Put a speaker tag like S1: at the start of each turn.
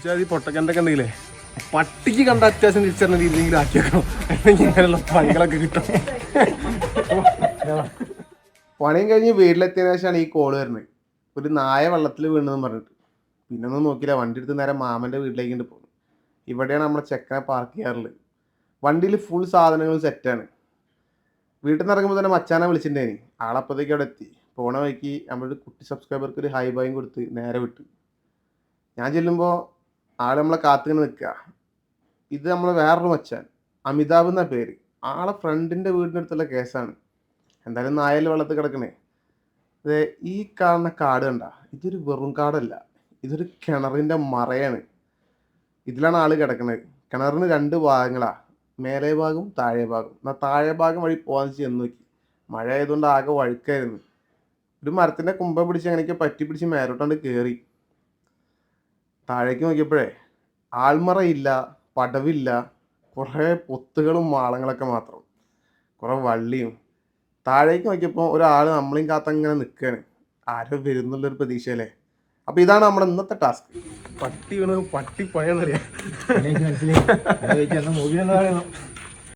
S1: ഇജാതി പൊട്ടക്കണ്ടൊക്കെ ഉണ്ടെങ്കിലേ പട്ടിക്ക് കണ്ട അത്യാവശ്യം തിരിച്ചറിഞ്ഞ രീതിയിൽ ആക്കി വെക്കണം അല്ലെങ്കിൽ ഇങ്ങനെയുള്ള പണികളൊക്കെ കിട്ടും.
S2: പണിയും കഴിഞ്ഞ് വീട്ടിലെത്തിയതിനു ശേഷമാണ് ഈ കോൾ വരുന്നത്. ഒരു നായ വെള്ളത്തിൽ വീണെന്ന് പറഞ്ഞിട്ട്. പിന്നെ ഒന്നും നോക്കിയില്ല വണ്ടി എടുത്ത് നേരെ മാമന്റെ വീട്ടിലേക്ക് കൊണ്ട് പോകുന്നു ഇവിടെയാണ് നമ്മുടെ ചെക്കനെ പാർക്ക് ചെയ്യാറുള്ളത്. വണ്ടിയിൽ ഫുൾ സാധനങ്ങൾ സെറ്റാണ് വീട്ടിൽ നിന്ന് ഇറങ്ങുമ്പോൾ തന്നെ മച്ചാനെ വിളിച്ചിട്ടുണ്ടായിരുന്നു ആളപ്പോഴത്തേക്ക് അവിടെ എത്തി. പോണ വഴിക്ക് നമ്മളൊരു കുട്ടി സബ്സ്ക്രൈബർക്ക് ഒരു ഹൈ ബായും കൊടുത്ത് നേരെ വിട്ടു. ഞാൻ ചെല്ലുമ്പോൾ ആൾ നമ്മളെ കാത്തിങ്ങനെ നിൽക്കുക. ഇത് നമ്മളെ വേറൊരു മച്ചാൻ. അമിതാഭ് എന്ന പേര്. ആളെ ഫ്രണ്ടിന്റെ അടുത്തുള്ള കേസാണ്. എന്തായാലും നായൽ വെള്ളത്തിൽ കിടക്കണേ. അതെ ഈ കാണുന്ന കാട് കണ്ട? ഇതൊരു വെറും കാടല്ല. ഇതൊരു കിണറിന്റെ മറയാണ്. ഇതിലാണ് ആൾ കിടക്കുന്നത് കിണറിന് രണ്ട് ഭാഗങ്ങളാ. മേലെ ഭാഗവും താഴെ ഭാഗം എന്നാൽ താഴെ ഭാഗം വഴി പോകാൻ ചെന്ന് നോക്കി. മഴ ആയതുകൊണ്ട് ആകെ വഴുക്കായിരുന്നു. ഒരു മരത്തിന്റെ കുമ്പം പിടിച്ച് അങ്ങനെയൊക്കെ പറ്റി പിടിച്ച് മേലോട്ടാണ്ട് കയറി താഴേക്ക് നോക്കിയപ്പോഴേ ആൾമറയില്ല പടവില്ല കുറേ പൊത്തുകളും മാളങ്ങളൊക്കെ മാത്രം. കുറേ വള്ളിയും. താഴേക്ക് നോക്കിയപ്പോൾ ഒരാൾ നമ്മളെയും കാത്തങ്ങനെ നിൽക്കുകയാണ് ആരോ വരുന്നുള്ളൊരു പ്രതീക്ഷയല്ലേ? അപ്പോൾ ഇതാണ് നമ്മുടെ ഇന്നത്തെ ടാസ്ക്.
S1: പട്ടി വീണ് പട്ടി പഴയെന്നറിയാം